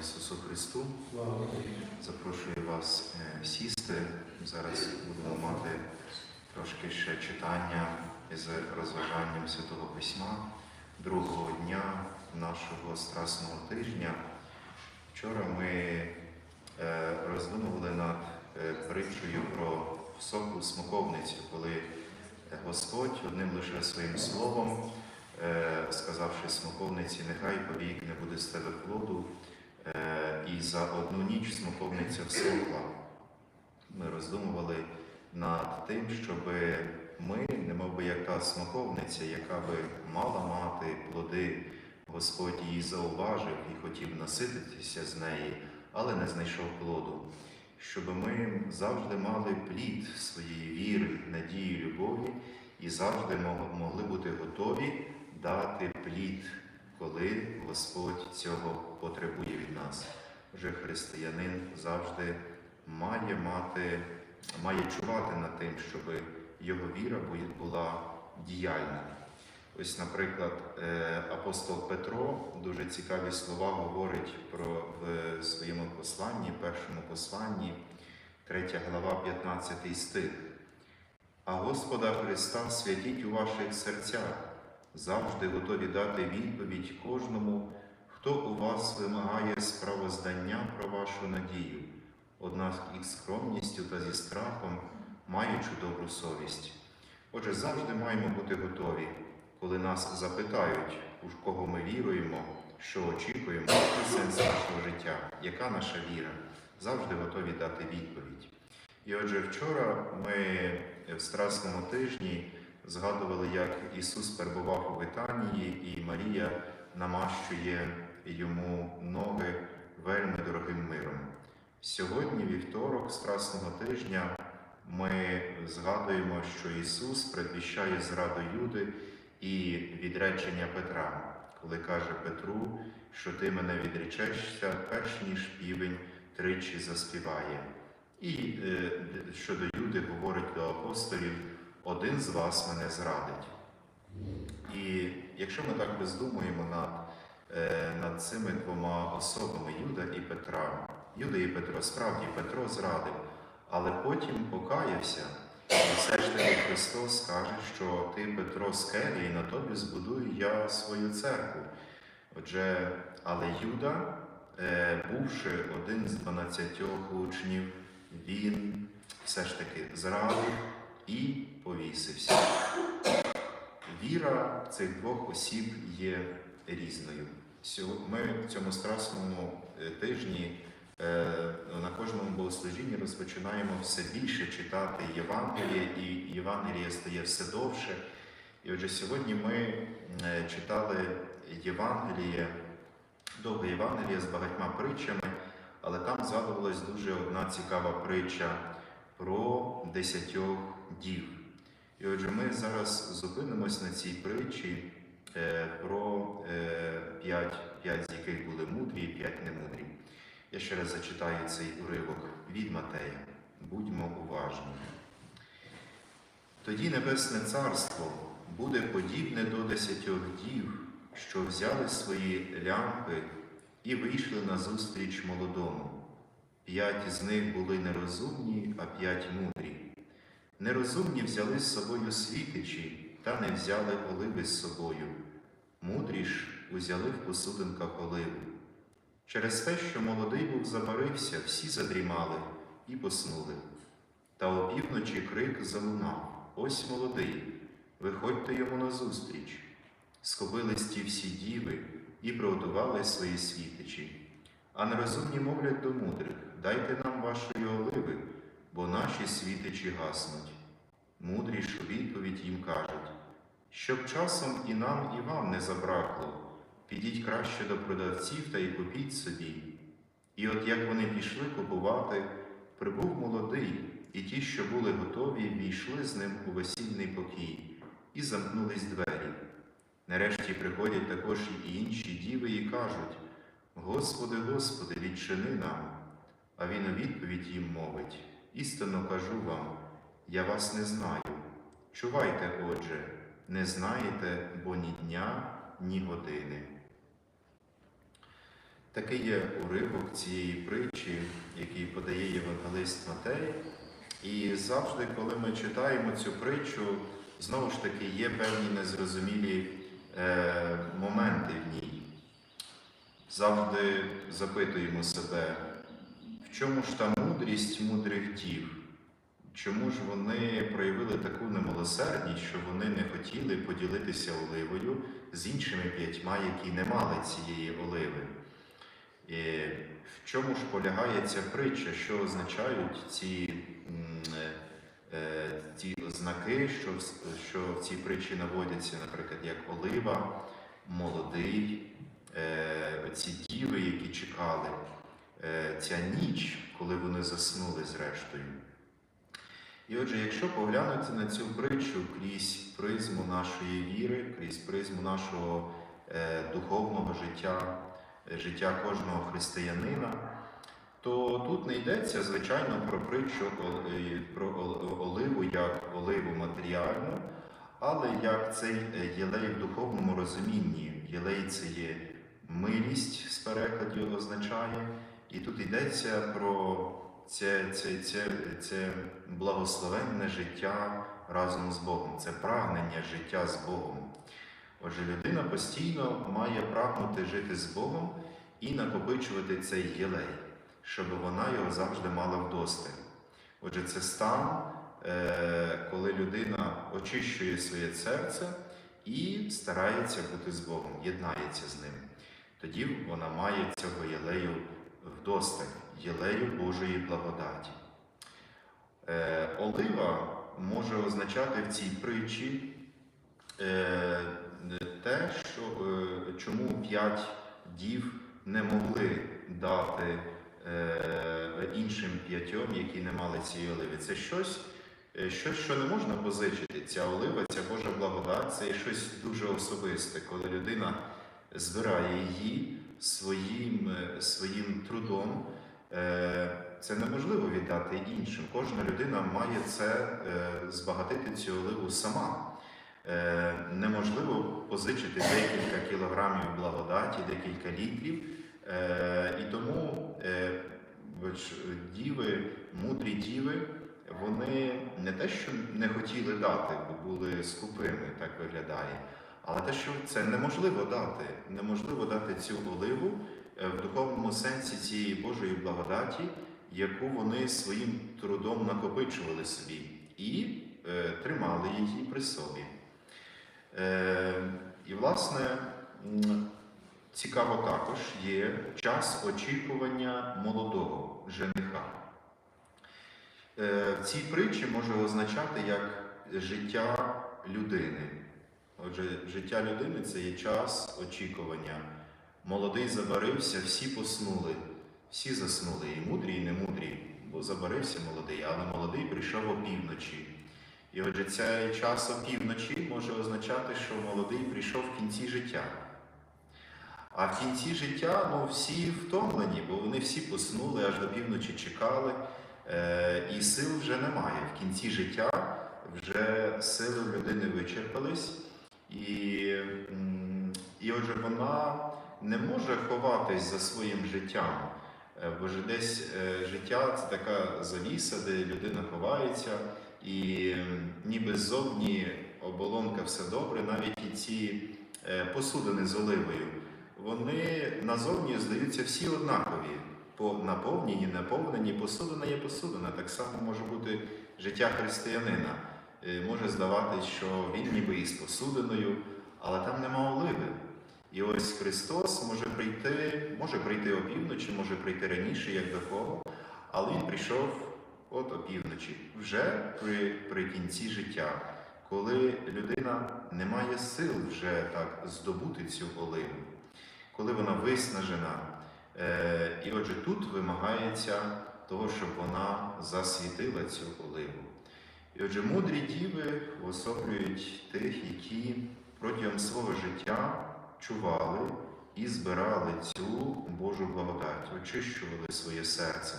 Ісусу Христу. Слава Запрошую вас е, сісти. Зараз будемо мати трошки ще читання з розважанням Святого Письма другого дня нашого страсного тижня. Вчора ми е, роздумували над е, притчею про соку смоковницю, коли Господь одним лише своїм словом, сказавши смоковниці, нехай повік не буде з тебе плоду, і за одну ніч смоковниця всохла. Ми роздумували над тим, щоб ми, немов би та смоковниця, яка би мала мати плоди, Господь її зауважив і хотів насититися з неї, але не знайшов плоду. Щоб ми завжди мали плід своєї віри, надії, любові і завжди могли бути готові дати плід коли Господь цього потребує від нас. Вже християнин завжди має мати, має чувати над тим, щоб його віра була діяльна. Ось, наприклад, е, апостол Петро дуже цікаві слова говорить про в своєму посланні, першому посланні, 3 глава, 15 стих. А Господа Христа святіть у ваших серцях, завжди готові дати відповідь кожному, хто у вас вимагає справоздання про вашу надію, однак із скромністю та зі страхом, маючи добру совість. Отже, завжди маємо бути готові, коли нас запитають, у кого ми віруємо, що очікуємо, який сенс нашого життя, яка наша віра, завжди готові дати відповідь. І отже, вчора ми в Страсному тижні згадували, як Ісус перебував у Витанії, і Марія намащує йому ноги вельми дорогим миром. Сьогодні, вівторок Страсного тижня, ми згадуємо, що Ісус предвіщає зраду Юди і відречення Петра, коли каже Петру, що ти мене відречешся, перш ніж півень тричі заспіває. І е, щодо Юди говорить до апостолів, один з вас мене зрадить. І якщо ми так роздумуємо над, е, над цими двома особами Юда і Петра, Юда і Петро, справді Петро зрадив, але потім покаявся. І все ж таки Христос каже, що ти Петро скеля, і на тобі збудую я свою церкву. Отже, але Юда, е, бувши один з дванадцятьох учнів, він все ж таки зрадив і повісився. Віра цих двох осіб є різною. Ми в цьому страсному е, тижні е, на кожному богослужінні розпочинаємо все більше читати Євангеліє, і Євангеліє стає все довше. І отже, сьогодні ми е, читали Євангеліє, довге Євангеліє з багатьма притчами, але там згадувалась дуже одна цікава притча про десятьох дів. І отже, ми зараз зупинимось на цій притчі е, про е, п'ять, п'ять з яких були мудрі і п'ять немудрі. Я ще раз зачитаю цей уривок від Матея. Будьмо уважні. Тоді Небесне Царство буде подібне до десятьох дів, що взяли свої лямпи і вийшли на зустріч молодому. П'ять з них були нерозумні, а п'ять мудрі. Нерозумні взяли з собою світичі, та не взяли оливи з собою. Мудрі ж узяли в посудинках оливу. Через те, що молодий був забарився, всі задрімали і поснули. Та опівночі крик залунав Ось молодий, виходьте йому назустріч. Схопились ті всі діви і приготували свої світичі. А нерозумні мовлять до мудрих Дайте нам вашої оливи, бо наші світичі гаснуть. Мудрі ж у відповідь їм кажуть, щоб часом і нам, і вам не забракло, підіть краще до продавців та й купіть собі. І от як вони пішли купувати, прибув молодий, і ті, що були готові, війшли з ним у весільний покій, і замкнулись двері. Нарешті приходять також і інші діви і кажуть: Господи, Господи, відчини нам. А він у відповідь їм мовить: істинно кажу вам, я вас не знаю. Чувайте, отже, не знаєте, бо ні дня, ні години. Такий є уривок цієї притчі, який подає Євангелист Матей. І завжди, коли ми читаємо цю притчу, знову ж таки є певні незрозумілі е, моменти в ній. Завжди запитуємо себе, в чому ж та мудрість мудрих дів? Чому ж вони проявили таку немилосердність, що вони не хотіли поділитися оливою з іншими п'ятьма, які не мали цієї оливи? І в чому ж полягає ця притча, що означають ці, м, е, ознаки, що, що в цій притчі наводяться, наприклад, як олива, молодий, е, ці діви, які чекали, е, ця ніч, коли вони заснули зрештою. І отже, якщо поглянути на цю притчу крізь призму нашої віри, крізь призму нашого е, духовного життя, е, життя кожного християнина, то тут не йдеться, звичайно, про притчу е, про оливу як оливу матеріальну, але як цей е, єлей в духовному розумінні. Єлей це є милість з перекладів означає, і тут йдеться про це, це, це, це благословенне життя разом з Богом, це прагнення життя з Богом. Отже, людина постійно має прагнути жити з Богом і накопичувати цей єлей, щоб вона його завжди мала вдосталь. Отже, це стан, е, коли людина очищує своє серце і старається бути з Богом, єднається з ним. Тоді вона має цього єлею вдосталь, єлею Божої благодаті. Е, олива може означати в цій притчі е, те, що, е, чому п'ять дів не могли дати е, іншим п'ятьом, які не мали цієї оливи. Це щось, е, щось, що не можна позичити. Ця олива, ця Божа благодать, це щось дуже особисте, коли людина збирає її своїм, е, своїм трудом. Е, Це неможливо віддати іншим. Кожна людина має це е, збагатити цю оливу сама. Е, Неможливо позичити декілька кілограмів благодаті, декілька літрів. І тому діви, мудрі діви, вони не те, що не хотіли дати, бо були скупими, так виглядає, але те, що це неможливо дати. Неможливо дати цю оливу в духовному сенсі цієї Божої благодаті, яку вони своїм трудом накопичували собі і е, тримали її при собі. Е, і, власне, цікаво також є час очікування молодого жениха. Е, в цій притчі може означати як життя людини. Отже, життя людини це є час очікування. Молодий забарився, всі поснули, всі заснули, і мудрі, і немудрі, бо забарився молодий, але молодий прийшов опівночі. І отже, цей час опівночі може означати, що молодий прийшов в кінці життя. А в кінці життя ну, всі втомлені, бо вони всі поснули, аж до півночі чекали, е, і сил вже немає. В кінці життя вже сили людини вичерпались, і, і отже, вона не може ховатись за своїм життям. Е, Бо ж десь е, життя це така завіса, де людина ховається, і ніби ззовні оболонка все добре, навіть і ці е, посудини з оливою, вони назовні здаються всі однакові. По наповнені, наповнені, посудина є посудина. Так само може бути життя християнина. Може здаватись, що він ніби із посудиною, але там нема оливи. І ось Христос може прийти, може прийти опівночі, може прийти раніше, як до кого, але Він прийшов от опівночі, вже при, при кінці життя, коли людина не має сил вже так здобути цю оливу, коли вона виснажена. Е, і отже, тут вимагається того, щоб вона засвітила цю оливу. І отже, мудрі діви уособлюють тих, які протягом свого життя чували і збирали цю Божу благодать, очищували своє серце,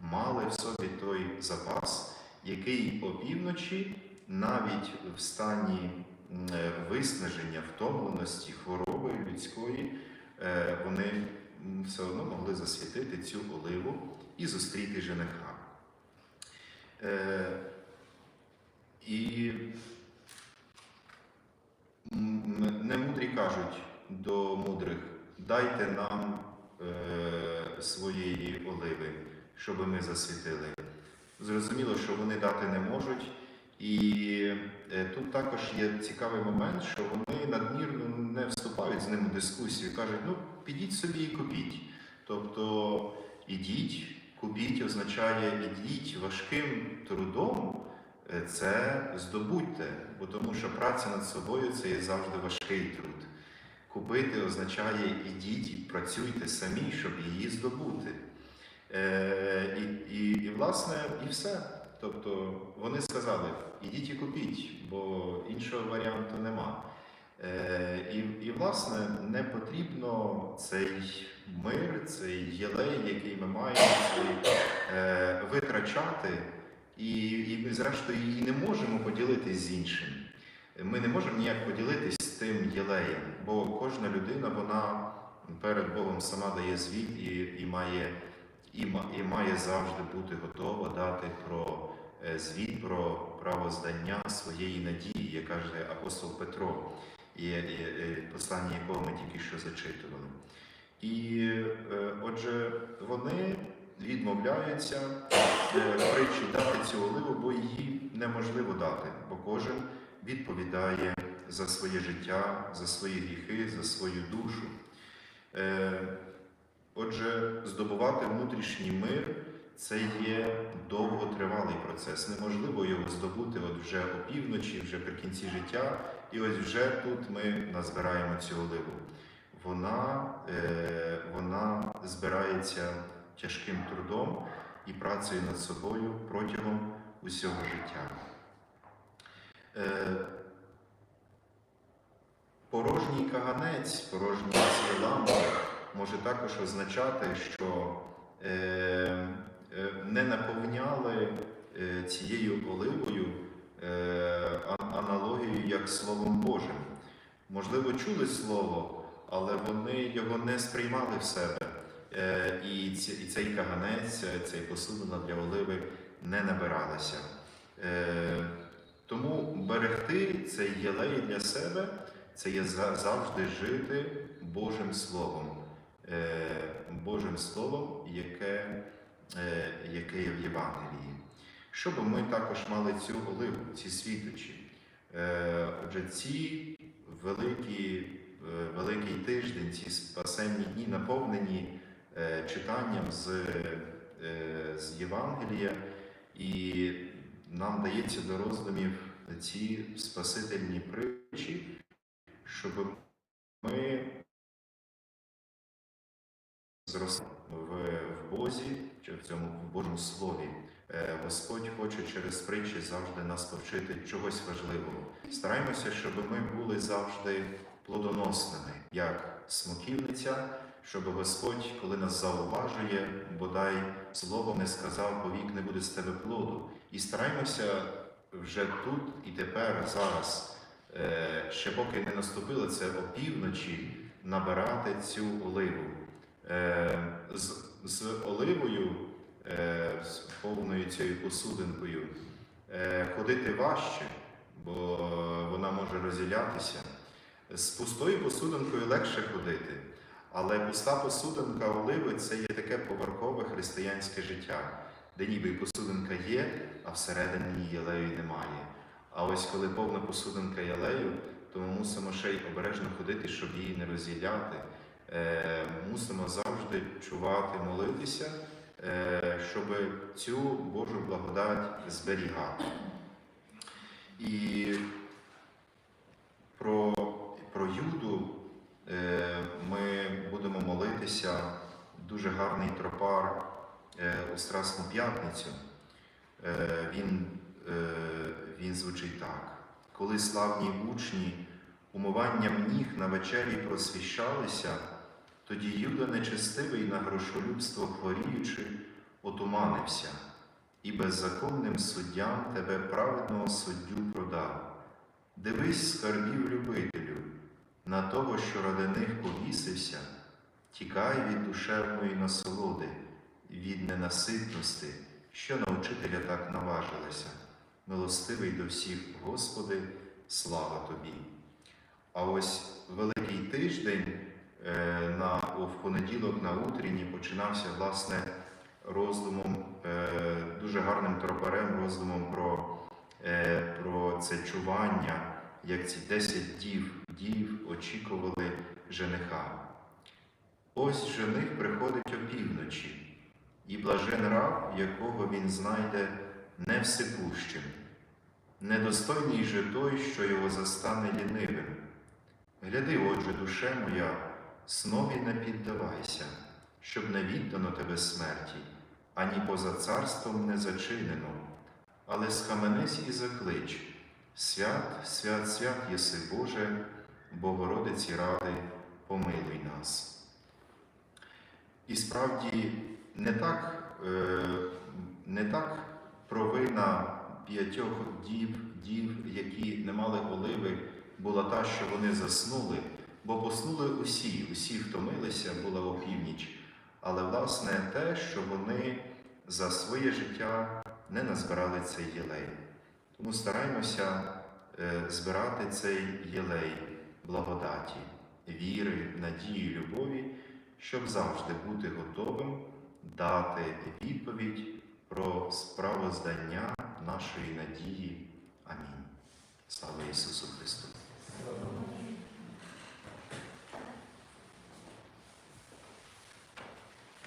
мали в собі той запас, який опівночі, навіть в стані е, виснаження, втомленості, хвороби людської, е, вони все одно могли засвітити цю оливу і зустріти жениха. Е, і м, немудрі кажуть до мудрих, дайте нам е, своєї оливи, щоб ми засвітили. Зрозуміло, що вони дати не можуть. І е, тут також є цікавий момент, що вони надмірно не вступають з ним у дискусію. Кажуть, ну підіть собі і купіть. Тобто ідіть, купіть означає ідіть важким трудом, е, це здобудьте, бо тому що праця над собою це є завжди важкий труд. Купити означає ідіть і працюйте самі, щоб її здобути. Е, і, і, і, власне, і все. Тобто вони сказали, ідіть і купіть, бо іншого варіанту нема. Е, і, і, власне, не потрібно цей мир, цей єлей, який ми маємо, цей, е, витрачати, і, і ми, зрештою, і не можемо поділитись з іншим. Ми не можемо ніяк поділитись з тим єлеєм, бо кожна людина вона перед Богом сама дає звіт і, і має і, і має завжди бути готова дати про е, звіт про правоздання своєї надії, як каже апостол Петро, і, і, і послання якого ми тільки що зачитували. І е, отже, вони відмовляються е, притчі дати цю оливу, бо її неможливо дати, бо кожен відповідає за своє життя, за свої гріхи, за свою душу. Е, Отже, здобувати внутрішній мир це є довготривалий процес. Неможливо його здобути от вже опівночі, вже при кінці життя, і ось вже тут ми назбираємо цю оливу. Вона, е, вона збирається тяжким трудом і працею над собою протягом усього життя. Е, порожній каганець, порожній ці може також означати, що е, е, не наповняли цією оливою аналогію як Словом Божим. Можливо, чули слово, але вони його не сприймали в себе. І, цей каганець, цей посудина для оливи не набиралася. Тому берегти цей єлей для себе це є завжди жити Божим Словом. Е, Божим Словом, яке, е, яке є в Євангелії. Щоб ми також мали цю оливу, ці світочі. Е, Отже, ці великі, великий тиждень, ці спасенні дні наповнені читанням з, з Євангелія, і нам дається до роздумів ці спасительні притчі, щоб ми зросли в, Бозі чи в цьому Божому Слові. Е, Господь хоче через притчі завжди нас повчити чогось важливого. Стараємося, щоб ми були завжди плодоносними, як смоківниця, щоб Господь, коли нас зауважує, бодай слово не сказав, повік не буде з тебе плоду. І стараємося вже тут і тепер, зараз, е, ще поки не наступило це опівночі, набирати цю оливу. Е, З, з оливою, е, з повною цією посудинкою, ходити важче, бо вона може розділятися. З пустою посудинкою легше ходити, але пуста посудинка оливи це є таке поверхове християнське життя, де ніби і посудинка є, а всередині ялею немає. А ось коли повна посудинка єлею, то ми мусимо ще й обережно ходити, щоб її не розділяти. Е, мусимо завжди чувати, молитися, е, щоб цю Божу благодать зберігати. І про, про Юду е, ми будемо молитися дуже гарний тропар е, у Страсну п'ятницю. Е, він, е, він звучить так. Коли славні учні умиванням ніг на вечері просвіщалися, тоді Юда нечестивий на грошолюбство хворіючи, отуманився, і беззаконним суддям тебе праведного суддю продав. Дивись, скарбів любителю, на того, що ради них повісився, Тікай від душевної насолоди, від ненаситності, що на учителя так наважилася. Милостивий до всіх, Господи, слава Тобі. А ось Великий тиждень е, на, в понеділок на утренні починався власне роздумом, е, дуже гарним тропарем, роздумом про, е, про це чування, як ці 10 дів, дів очікували жениха. Ось жених приходить опівночі, і блажен раб, якого він знайде невсипущим. Недостойний же той, що його застане лінивим. Гляди, отже, душе моя, снові не піддавайся, щоб не віддано тебе смерті, ані поза царством не зачинено, але схаменись і заклич. Свят, свят, свят єси Боже, Богородиці ради, помилуй нас. І справді не так, е, не так провина п'ятьох дів, дів, які не мали оливи, була та, що вони заснули, бо поснули усі, усі втомилися, була опівніч. Але власне те, що вони за своє життя не назбирали цей єлей. Тому стараємося е, збирати цей єлей благодаті, віри, надії, любові, щоб завжди бути готовим дати відповідь про справоздання нашої надії. Амінь. Слава Ісусу Христу!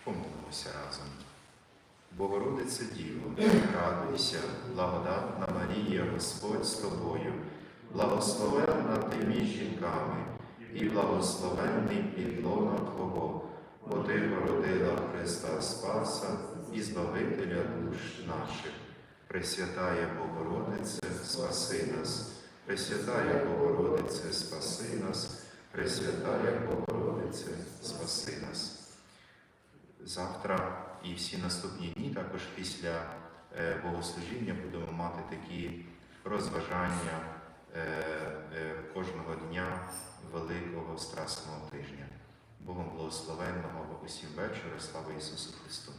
Помолимося разом. Богородице Діво, радуйся, благодатна Марія, Господь з тобою, благословенна ти між жінками, і благословенний підлона Твого, бо Ти породила Христа Спаса і Збавителя душ наших. Пресвятая Богородице, спаси нас, Пресвятая Богородице, спаси нас, Пресвятая Богородице, спаси нас. Завтра і всі наступні дні, також після е, богослужіння, будемо мати такі розважання е, е, кожного дня Великого Страсного тижня. Богом благословенного усім вечора, слава Ісусу Христу!